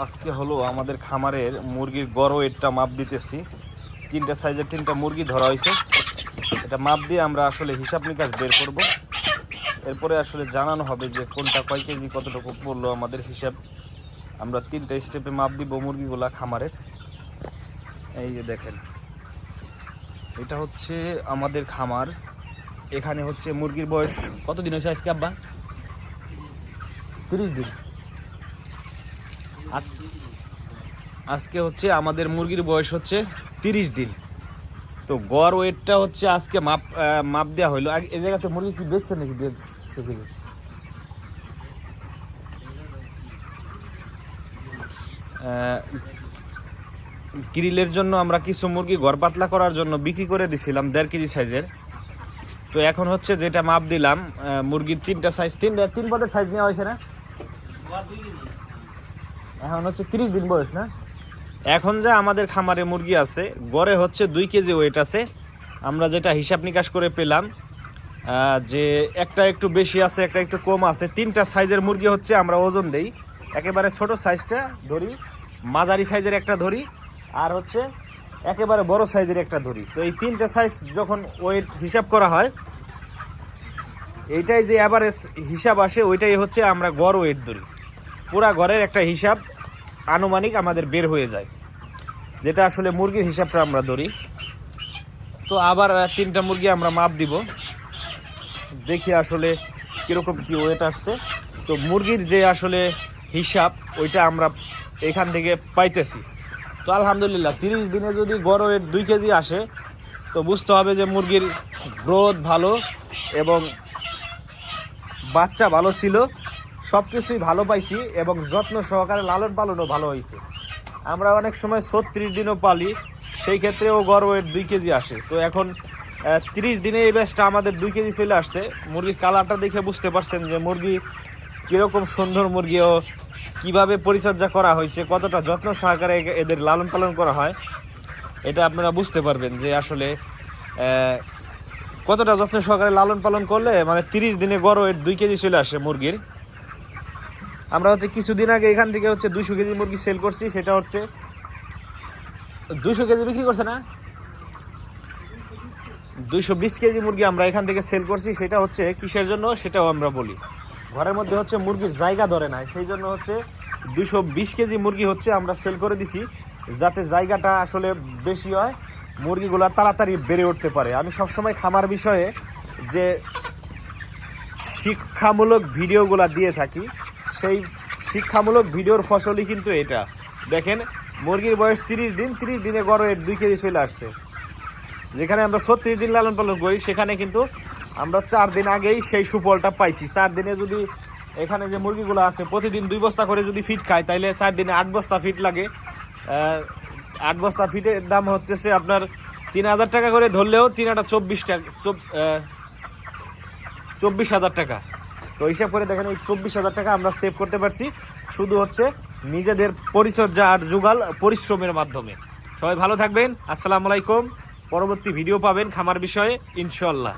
আজকে হলো আমাদের খামারের মুরগির গড় ওয়েটটা মাপ দিতেছি। তিনটা সাইজের তিনটা মুরগি ধরা হয়েছে। এটা মাপ দিয়ে আমরা আসলে হিসাব নিকাশ বের করব। এরপরে আসলে জানানো হবে যে কোনটা কয় কেজি, কতটুকু পড়ল আমাদের হিসাব। আমরা তিনটা স্টেপে মাপ দিব মুরগিগুলা খামারের। এই যে দেখেন। এটা হচ্ছে আমাদের খামার। এখানে হচ্ছে মুরগির বয়স কতদিন হয়েছে আজকে আব্বা? তিরিশ দিন। আজকে হচ্ছে আমাদের মুরগির বয়স হচ্ছে তিরিশ দিন। তো গড় ওয়েটটা হচ্ছে আজকে মাপ মাপ দেওয়া হইল। এই জায়গাতে মুরগি কি বেচছে নাকি গ্রিলের জন্য আমরা কিছু মুরগি ঘর পাতলা করার জন্য বিক্রি করে দিছিলাম দেড় কেজি সাইজের। তো এখন হচ্ছে যেটা মাপ দিলাম মুরগির তিনটা সাইজ তিন তিন পদের সাইজ নেওয়া হয়েছে না? এখন হচ্ছে তিরিশ দিন বয়স, না? এখন যে আমাদের খামারে মুরগি আছে, গড়ে হচ্ছে দুই কেজি ওয়েট আছে। আমরা যেটা হিসাব নিকাশ করে পেলাম যে একটা একটু বেশি আছে, একটা একটু কম আছে, তিনটা সাইজের মুরগি হচ্ছে আমরা ওজন দেই। একেবারে ছোট সাইজটা ধরি, মাঝারি সাইজের একটা ধরি, আর হচ্ছে একেবারে বড় সাইজের একটা ধরি। তো এই তিনটা সাইজ যখন ওয়েট হিসাব করা হয়, এইটাই যে অ্যাভারেজ হিসাব আসে, ওইটাই হচ্ছে আমরা গড় ওয়েট ধরি। পুরা ঘরের একটা হিসাব আনুমানিক আমাদের বের হয়ে যায়। যেটা আসলে মুরগির হিসাবটা আমরা ধরি। তো আবার তিনটা মুরগি আমরা মাপ দিব। দেখি আসলে কীরকম কী ওয়েট আসছে। তো মুরগির যে আসলে হিসাব, ওইটা আমরা এখান থেকে পাইতেছি। তো আলহামদুলিল্লাহ, তিরিশ দিনে যদি গড় ওয়েট দুই কেজি আসে, তো বুঝতে হবে যে মুরগির গ্রোথ ভালো এবং বাচ্চা ভালো ছিল। সব কিছুই ভালো পাইছি এবং যত্ন সহকারে লালন পালনও ভালো হয়েছে আমরা অনেক সময় ছত্রিশ দিনও পালি, সেই ক্ষেত্রেও গড় ওয়েট দুই কেজি আসে। তো এখন তিরিশ দিনে এই ব্যাচটা আমাদের দুই কেজি চলে আসছে। মুরগির কালারটা দেখে বুঝতে পারছেন যে মুরগি কীরকম সুন্দর মুরগি ও কীভাবে পরিচর্যা করা হয়েছে, কতটা যত্ন সহকারে এদের লালন পালন করা হয়। এটা আপনারা বুঝতে পারবেন যে আসলে কতটা যত্ন সহকারে লালন পালন করলে মানে তিরিশ দিনে গড় ওয়েট দুই কেজি চলে আসে মুরগির। আমরা হচ্ছে কিছুদিন আগে এখান থেকে হচ্ছে দুইশো কেজি মুরগি সেল করছি, সেটা হচ্ছে দুইশো কেজি বিক্রি করছে না? দুইশো বিশ কেজি মুরগি আমরা এখান থেকে সেল করছি, সেটা হচ্ছে কিসের জন্য? সেটাও আমরা বলি। ঘরের মধ্যে হচ্ছে মুরগির জায়গা ধরে না সেই জন্য হচ্ছে দুইশো বিশ কেজি মুরগি হচ্ছে আমরা সেল করে দিছি, যাতে জায়গাটা আসলে বেশি হয়, মুরগিগুলো তাড়াতাড়ি বেড়ে উঠতে পারে। আমি সবসময় খামার বিষয়ে যে শিক্ষামূলক ভিডিওগুলো দিয়ে থাকি সেই শিক্ষামূলক ভিডিওর ফসলই কিন্তু এটা। দেখেন, মুরগির বয়স তিরিশ দিন, তিরিশ দিনে গড়ে দুই কেজি চলে আসছে। যেখানে আমরা ছত্রিশ দিন লালন পালন করি, সেখানে কিন্তু আমরা চার দিন আগেই সেই সুফলটা পাইছি। চার দিনে যদি এখানে যে মুরগিগুলো আছে, প্রতিদিন দুই বস্তা করে যদি ফিট খায়, তাইলে চার দিনে আট বস্তা ফিট লাগে। আট বস্তা ফিটের দাম হচ্ছে আপনার তিন হাজার টাকা করে ধরলেও তিন হাজার চব্বিশ টাকা, চব- চব্বিশ হাজার টাকা। তো হিসাব করে দেখেন এই চব্বিশ হাজার টাকা আমরা সেভ করতে পারছি। শুধু হচ্ছে নিজেদের পরিচর্যা আর যুগাল পরিশ্রমের মাধ্যমে। সবাই ভালো থাকবেন। আসসালামু আলাইকুম। পরবর্তী ভিডিও পাবেন খামার বিষয়ে ইনশাল্লাহ